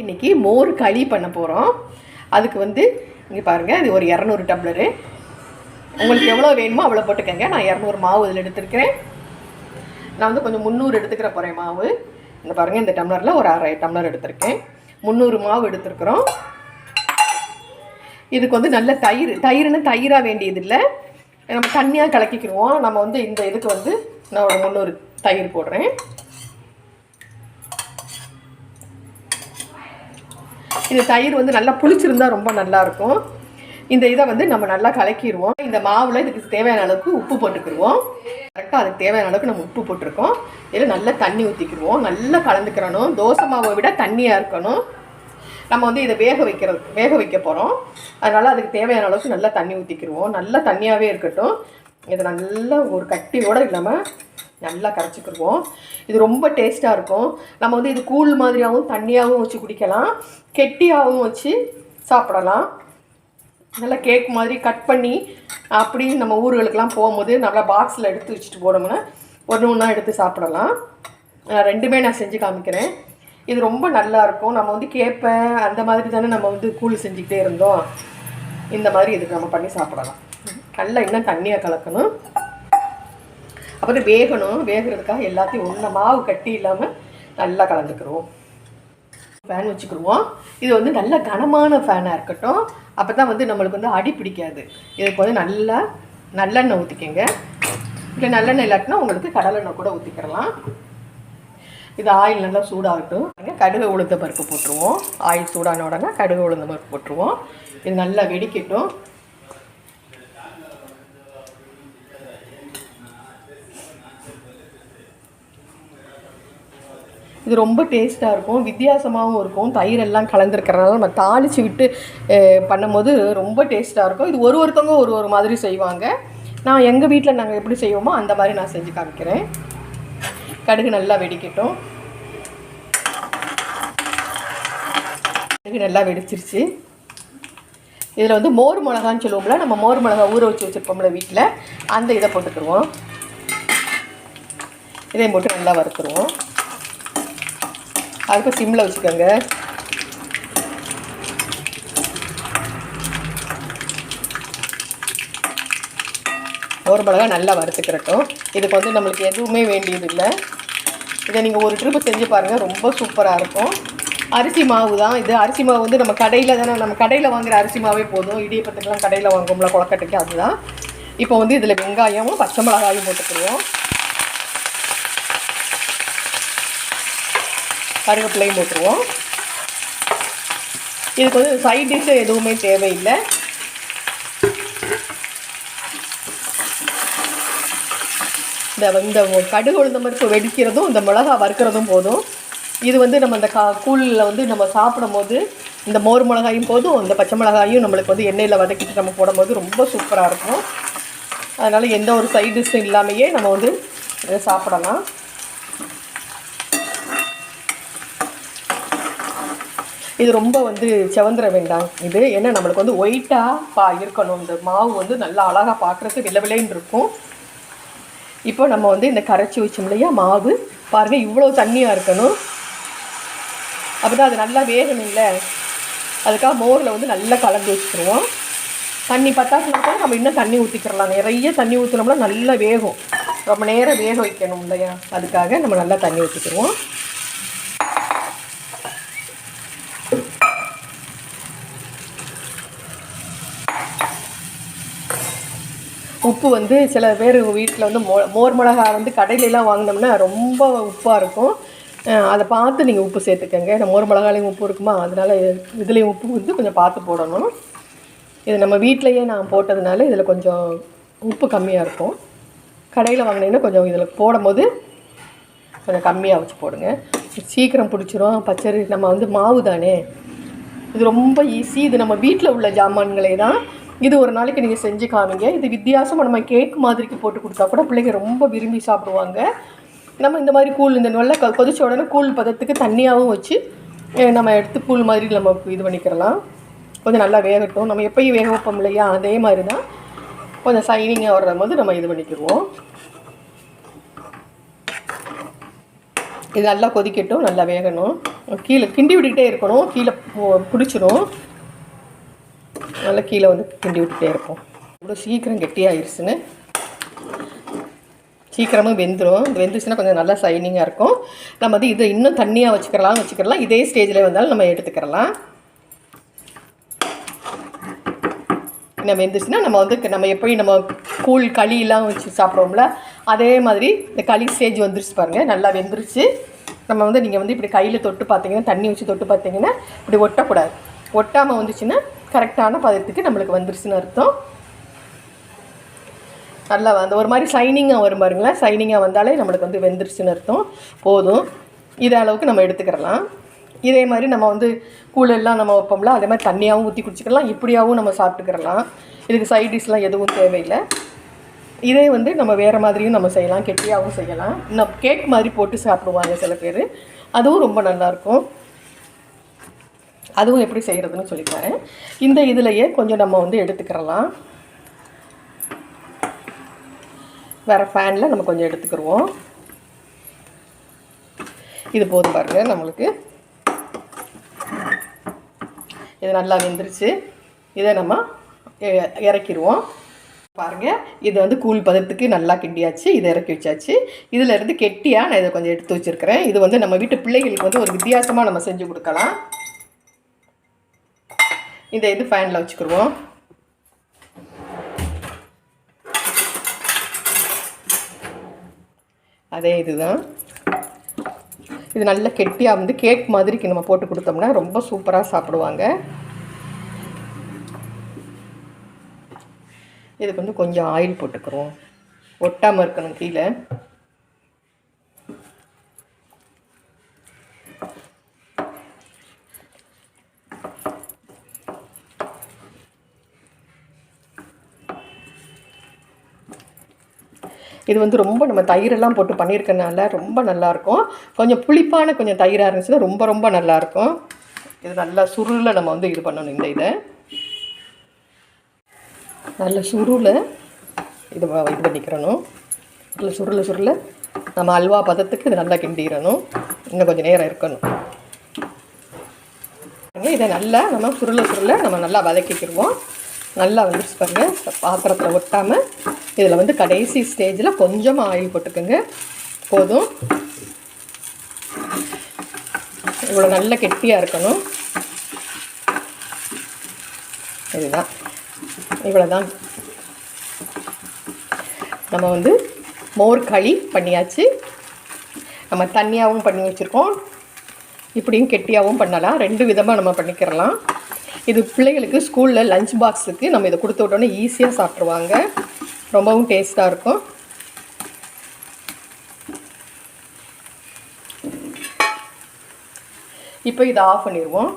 இன்றைக்கி மோர் களி பண்ண போகிறோம் அதுக்கு வந்து இங்கே பாருங்கள் இது ஒரு இரநூறு டம்ளரு. உங்களுக்கு எவ்வளோ வேணுமோ அவ்வளோ போட்டுக்கங்க. நான் இரநூறு மாவு இதில் எடுத்துருக்கிறேன். நான் வந்து கொஞ்சம் முந்நூறு எடுத்துக்கிற போகிறேன் மாவு. இந்த பாருங்கள் இந்த டம்ளரில் ஒரு அரை டம்ளர் எடுத்திருக்கேன். முந்நூறு மாவு எடுத்துருக்குறோம். இதுக்கு வந்து நல்ல தயிர் தயிர்னு தயிராக வேண்டியதில்லை. நம்ம தண்ணியாக கலக்கிக்கிடுவோம். நம்ம வந்து இந்த இதுக்கு வந்து நான் ஒரு முந்நூறு தயிர் போடுறேன். இந்த தயிர் வந்து நல்லா புளிச்சிருந்தா ரொம்ப நல்லாயிருக்கும் இந்த இதை வந்து நம்ம நல்லா கலக்கிடுவோம். இந்த மாவில் இதுக்கு தேவையான அளவுக்கு உப்பு போட்டுக்கிடுவோம். கரெக்டாக அதுக்கு தேவையான அளவுக்கு நம்ம உப்பு போட்டிருக்கோம். இதில் நல்லா தண்ணி ஊற்றிக்கிடுவோம் நல்லா கலந்துக்கிறணும் தோசை மாவை விட தண்ணியாக இருக்கணும். நம்ம வந்து இதை வேக வைக்கிறது வேக வைக்க போகிறோம் அதனால் அதுக்கு தேவையான அளவுக்கு நல்லா தண்ணி ஊற்றிக்கிடுவோம் நல்லா தண்ணியாகவே இருக்கட்டும். இதை நல்லா ஒரு கட்டியோடு இல்லாமல் நல்லா கரைச்சிக்கிடுவோம் இது ரொம்ப டேஸ்ட்டாக இருக்கும். நம்ம வந்து இது கூழ் மாதிரியாகவும் தண்ணியாகவும் வச்சு குடிக்கலாம். கெட்டியாகவும் வச்சு சாப்பிடலாம். நல்லா கேக் மாதிரி கட் பண்ணி அப்படி நம்ம ஊர்களுக்கெல்லாம் போகும்போது நல்லா பாக்ஸில் எடுத்து வச்சுட்டு போனோம்னா ஒன்று ஒன்றா எடுத்து சாப்பிடலாம். ரெண்டுமே நான் செஞ்சு காமிக்கிறேன். இது ரொம்ப நல்லாயிருக்கும் நம்ம வந்து கேப்பை அந்த மாதிரி தானே நம்ம வந்து கூழ் செஞ்சுக்கிட்டே இருந்தோம். இந்த மாதிரி இதுக்கு நம்ம பண்ணி சாப்பிடலாம். நல்லா இன்னும் தண்ணியாக கலக்கணும். அப்புறம் வேகணும் வேகிறதுக்காக எல்லாத்தையும் ஒன்று மாவு கட்டி இல்லாமல் நல்லா கலந்துக்கிறோம். ஃபேன் வச்சுக்கிடுவோம் இது வந்து நல்ல கனமான ஃபேனாக இருக்கட்டும். அப்போ தான் வந்து நம்மளுக்கு வந்து அடி பிடிக்காது. இதுக்கு வந்து நல்லா நல்லெண்ணெய் ஊற்றிக்கங்க இல்லை நல்லெண்ணெய் இல்லாட்டினா உங்களுக்கு கடலெண்ணெய் கூட ஊற்றிக்கிறலாம் இது ஆயில் நல்லா சூடாகட்டும். கடுகு உளுந்த பருப்பு போட்டுருவோம். ஆயில் சூடான உடனே கடுகு உளுந்த பருப்பு போட்டுருவோம். இது நல்லா வெடிக்கட்டும். இது ரொம்ப டேஸ்ட்டாக இருக்கும் வித்தியாசமாகவும் இருக்கும். தயிர் எல்லாம் கலந்துருக்கிறனால நம்ம தாளித்து விட்டு பண்ணும்போது ரொம்ப டேஸ்ட்டாக இருக்கும். இது ஒரு ஒருத்தவங்க ஒரு ஒரு மாதிரி செய்வாங்க. நான் எங்கள் வீட்டில் நாங்கள் எப்படி செய்வோமோ அந்த மாதிரி நான் செஞ்சு காமிக்கிறேன். கடுகு நல்லா வெடிக்கட்டும். கடுகு நல்லா வெடிச்சிருச்சு. இதில் வந்து மோர் மிளகான்னு சொல்லுவோம்ல நம்ம மோர் மிளகா ஊற வச்சு வச்சுருப்போம்ல வீட்டில் அந்த இதை போட்டுக்கிடுவோம். இதையும் போட்டு நல்லா வறுத்துருவோம். அதுக்கு சிம்மில் வச்சுக்கோங்க. ஒரு மிளகா நல்லா வறுத்துக்கிறட்டும். இதுக்கு வந்து நம்மளுக்கு எதுவுமே வேண்டியதில்லை. இதை நீங்கள் ஒரு ட்ரிப்பு செஞ்சு பாருங்கள் ரொம்ப சூப்பராக இருக்கும். அரிசி மாவு தான் இது. அரிசி மாவு வந்து நம்ம கடையில் தானே நம்ம கடையில் வாங்குற அரிசி மாவே போதும். இடியப்பத்துக்கெல்லாம் கடையில் வாங்குவோம்ல கொழக்கட்டைக்கு அதுதான். இப்போ வந்து இதில் வெங்காயமும் பச்சை மிளகாயும் போட்டுக்கிடுவோம் கருவேப்பிலையும் போட்டுருவோம் இதுக்கு வந்து சைட் டிஷ்ஷு எதுவுமே தேவையில்லை. இந்த இந்த கடுகு உளுந்த பருப்பு வெடிக்கிறதும் இந்த மிளகா வறுக்கிறதும் போதும். இது வந்து நம்ம இந்த கா கூழில் வந்து நம்ம சாப்பிடும் போது இந்த மோர் மிளகாயும் போதும் இந்த பச்சை மிளகாயும் நம்மளுக்கு வந்து எண்ணெயில் வதக்கிட்டு நம்ம போடும்போது ரொம்ப சூப்பராக இருக்கும். அதனால் எந்த ஒரு சைட் டிஷ்ஷும் இல்லாமையே நம்ம வந்து இதை சாப்பிடலாம். இது ரொம்ப வந்து செவந்திர வேண்டாம். இது ஏன்னா நம்மளுக்கு வந்து ஒயிட்டாக பா இருக்கணும். இந்த மாவு வந்து நல்லா அழகாக பார்க்குறதுக்கு வில விலைன்னு இருக்கும். இப்போ நம்ம வந்து இந்த கரைச்சி வச்சோம் இல்லையா மாவு. பாருங்கள் இவ்வளோ தண்ணியாக இருக்கணும். அப்போ தான் அது நல்லா வேகணும்ல. அதுக்காக மோரில் வந்து நல்லா கலந்து வச்சுருவோம். தண்ணி பத்தாச்சுனா நம்ம இன்னும் தண்ணி ஊற்றிக்கிறலாம் நிறைய தண்ணி ஊற்றினோம்னா நல்லா வேகும். ரொம்ப நேரம் வேக வைக்கணும் இல்லையா? அதுக்காக நம்ம நல்லா தண்ணி ஊற்றிக்கிடுவோம் உப்பு வந்து சில பேர் வீட்டில் வந்து மோ மோர் மிளகா வந்து கடையிலலாம் வாங்கினோம்னா ரொம்ப உப்பாக இருக்கும். அதை பார்த்து நீங்கள் உப்பு சேர்த்துக்கங்க. இந்த மோர் மிளகாலையும் உப்பு இருக்குமா? அதனால் இதுலேயும் உப்பு வந்து கொஞ்சம் பார்த்து போடணும். இது நம்ம வீட்டிலையே நான் போட்டதுனால இதில் கொஞ்சம் உப்பு கம்மியாக இருக்கும். கடையில் வாங்கினீங்கன்னா கொஞ்சம் இதில் போடும்போது கொஞ்சம் கம்மியாக வச்சு போடுங்க. சீக்கிரம் பிடிச்சிரும். பச்சரி நம்ம வந்து மாவு தானே. இது ரொம்ப ஈஸி இது நம்ம வீட்டில் உள்ள ஜாமான்களே தான். இது ஒரு நாளைக்கு நீங்கள் செஞ்சு காமிங்க. இது வித்தியாசமாக நம்ம கேக் மாதிரிக்கு போட்டு கொடுத்தா கூட பிள்ளைங்க ரொம்ப விரும்பி சாப்பிடுவாங்க. நம்ம இந்த மாதிரி கூழ் இந்த நல்லா கொ- கொதிச்ச உடனே கூழ் பதத்துக்கு தண்ணியாகவும் வச்சு நம்ம எடுத்து கூழ் மாதிரி நம்ம இது பண்ணிக்கிறலாம். கொஞ்சம் நல்லா வேகட்டும். நம்ம எப்பயும் வேக வைப்போம் இல்லையா? அதே மாதிரி தான் கொஞ்சம் சைனிங்காக வர்ற போது நம்ம இது பண்ணிக்கிடுவோம். இது நல்லா கொதிக்கட்டும். நல்லா வேகணும். கீழே கிண்டி விட்டுக்கிட்டே இருக்கணும். கீழே பிடிச்சிடும் நல்லா கீழே வந்து கிண்டி விட்டுட்டே இருப்போம் இவ்வளோ சீக்கிரம் கெட்டியாயிருச்சுன்னு சீக்கிரமாக வெந்துடும் வெந்துச்சுன்னா கொஞ்சம் நல்லா சைனிங்காக இருக்கும். நம்ம வந்து இதை இன்னும் தண்ணியாக வச்சுக்கிறலாம் வச்சுக்கிறலாம். இதே ஸ்டேஜில் வந்தாலும் நம்ம எடுத்துக்கிறலாம். நம்ம வெந்துச்சுன்னா நம்ம வந்து நம்ம எப்படி நம்ம கூழ் களியெல்லாம் வச்சு சாப்பிடுவோம்ல அதே மாதிரி இந்த களி ஸ்டேஜ் வந்துருச்சு பாருங்கள் நல்லா வெந்துருச்சு. நம்ம வந்து நீங்கள் வந்து இப்படி கையில் தொட்டு பார்த்தீங்கன்னா தண்ணி வச்சு தொட்டு பார்த்தீங்கன்னா இப்படி ஒட்டக்கூடாது. ஒட்டாமல் வந்துச்சுன்னா கரெக்டான பதத்துக்கு நம்மளுக்கு வந்துருச்சுன்னு அர்த்தம். நல்லா அந்த ஒரு மாதிரி சைனிங்காக வரும் பாருங்களேன். சைனிங்காக வந்தாலே நம்மளுக்கு வந்து வெந்துருச்சுன்னு அர்த்தம். போதும். இதே அளவுக்கு நம்ம எடுத்துக்கிறலாம். இதே மாதிரி நம்ம வந்து கூழெல்லாம் நம்ம வைப்போம்ல அதே மாதிரி தண்ணியாகவும் ஊற்றி குடிச்சிக்கலாம். இப்படியாகவும் நம்ம சாப்பிட்டுக்கிறலாம். இதுக்கு சைட் டிஷ்லாம் எதுவும் தேவையில்லை. இதே வந்து நம்ம வேறு மாதிரியும் நம்ம செய்யலாம். கெட்டியாகவும் செய்யலாம். இன்னும் கேக் மாதிரி போட்டு சாப்பிடுவாங்க சில பேர். அதுவும் ரொம்ப நல்லாயிருக்கும் அதுவும் எப்படி செய்கிறதுன்னு சொல்லித்தரேன் இந்த இதுலையே கொஞ்சம் நம்ம வந்து எடுத்துக்கிறலாம். வேறு ஃபேனில் நம்ம கொஞ்சம் எடுத்துக்கிடுவோம் இது போதும் பாருங்கள் நம்மளுக்கு. இது நல்லா வெந்துருச்சு. இதை நம்ம இறக்கிடுவோம் பாருங்கள் இது வந்து கூழ் பதத்துக்கு நல்லா கிண்டியாச்சு. இதை இறக்கி வச்சாச்சு. இதில் இருந்து கெட்டியாக நான் இதை கொஞ்சம் எடுத்து வச்சுருக்கிறேன். இது வந்து நம்ம வீட்டு பிள்ளைகளுக்கு வந்து ஒரு வித்தியாசமாக நம்ம செஞ்சு கொடுக்கலாம். இந்த இது ஃபேனில் வச்சுக்கிடுவோம் அதே இதுதான். இது நல்ல கெட்டியாக வந்து கேக் மாதிரிக்கு நம்ம போட்டு கொடுத்தோம்னா ரொம்ப சூப்பராக சாப்பிடுவாங்க. இதுக்கு வந்து கொஞ்சம் ஆயில் போட்டுக்கிறோம் ஒட்டாமல் இருக்கணும் கீழே. இது வந்து ரொம்ப நம்ம தயிரெல்லாம் போட்டு பண்ணியிருக்கனால ரொம்ப நல்லாயிருக்கும். கொஞ்சம் புளிப்பான கொஞ்சம் தயிராக இருந்துச்சுன்னா ரொம்ப ரொம்ப நல்லாயிருக்கும். இது நல்லா சுருளில் நம்ம வந்து இது பண்ணணும் இந்த இதை. நல்ல சுருளை இது இது பண்ணிக்கிறணும். நல்ல சுருள சுருள. நம்ம அல்வா பதத்துக்கு இது நல்லா கிண்டிடணும். இன்னும் கொஞ்சம் நேரம் இருக்கணும். இதை நல்லா நம்ம சுருள சுருள நம்ம நல்லா வதக்கிக்கிடுவோம். நல்லா வந்துருச்சு பாருங்க பாத்திரத்தில் ஒட்டாமல் இதில் வந்து கடைசி ஸ்டேஜில் கொஞ்சமாக ஆயில் போட்டுக்கோங்க. போதும். இவ்வளோ நல்ல கெட்டியாக இருக்கணும். இதுதான். இவ்வளோதான் நம்ம வந்து மோர் களி பண்ணியாச்சு. நம்ம தண்ணியாகவும் பண்ணி வச்சுருக்கோம். இப்படியும் கெட்டியாகவும் பண்ணலாம். ரெண்டு விதமாக நம்ம பண்ணிக்கிறலாம். இது பிள்ளைகளுக்கு ஸ்கூலில் லஞ்ச் பாக்ஸுக்கு நம்ம இதை கொடுத்து விட்டோன்னே ஈஸியாக சாப்பிட்ருவாங்க ரொம்பவும் டேஸ்ட்டாக இருக்கும். இப்போ இதை ஆஃப் பண்ணிடுவோம்.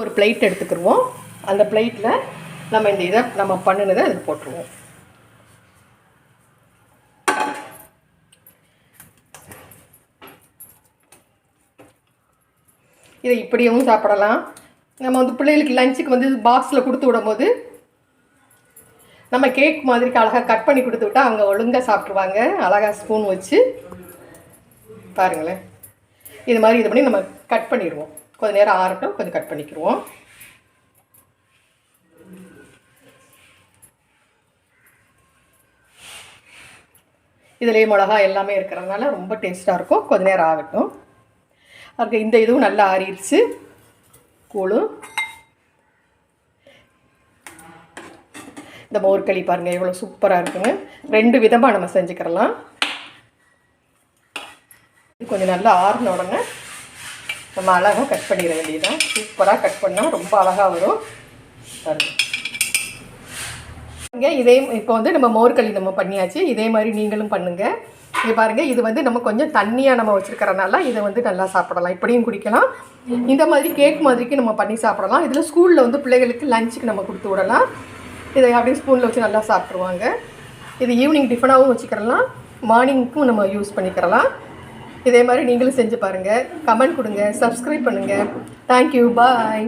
ஒரு பிளேட் எடுத்துக்கிடுவோம். அந்த பிளேட்டில் நம்ம இந்த இதை நம்ம பண்ணினதை அதுக்கு போட்டுருவோம். இதை இப்படியும் சாப்பிடலாம். நம்ம வந்து பிள்ளைகளுக்கு லஞ்சுக்கு வந்து பாக்ஸில் கொடுத்து விடும்போது நம்ம கேக் மாதிரி அழகாக கட் பண்ணி கொடுத்து விட்டா அவங்க ஒழுங்காக சாப்பிட்ருவாங்க அழகாக ஸ்பூன் வச்சு பாருங்களேன். இது மாதிரி இது பண்ணி நம்ம கட் பண்ணிடுவோம். கொஞ்சம் நேரம் ஆறட்டும் கொஞ்சம் கட் பண்ணிக்கிடுவோம் இதுலேயே மிளகா எல்லாமே இருக்கிறதுனால ரொம்ப டேஸ்ட்டாக இருக்கும். கொஞ்ச நேரம் ஆகட்டும். அதுக்கு இந்த இதுவும் நல்லா ஆறிடுச்சு. கூழும் இந்த மோர்களி பாருங்கள் எவ்வளோ சூப்பராக இருக்குங்க. ரெண்டு விதமாக நம்ம செஞ்சுக்கிறலாம். இது கொஞ்சம் நல்லா ஆறின உடனே நம்ம அழகாக கட் பண்ணிட வேண்டியதுதான். சூப்பராக கட் பண்ணால் ரொம்ப அழகாக வரும். பாருங்க. இங்கே இதே இப்போ வந்து நம்ம மோர்களி நம்ம பண்ணியாச்சு. இதே மாதிரி நீங்களும் பண்ணுங்கள் இது பாருங்கள் இது வந்து நம்ம கொஞ்சம் தண்ணியாக நம்ம வச்சுருக்கறனால இதை வந்து நல்லா சாப்பிடலாம். இப்படியும் குடிக்கலாம். இந்த மாதிரி கேக் மாதிரிக்கு நம்ம பண்ணி சாப்பிடலாம். இதில் ஸ்கூலில் வந்து பிள்ளைகளுக்கு லஞ்சுக்கு நம்ம கொடுத்து விடலாம். இதை அப்படியே ஸ்பூனில் வச்சு நல்லா சாப்பிட்ருவாங்க இது ஈவினிங் டிஃபனாகவும் வச்சுக்கிறலாம். மார்னிங்க்கும் நம்ம யூஸ் பண்ணிக்கிறலாம். இதே மாதிரி நீங்களும் செஞ்சு பாருங்கள் கமெண்ட் கொடுங்க சப்ஸ்கிரைப் பண்ணுங்கள் தேங்க்யூ பாய்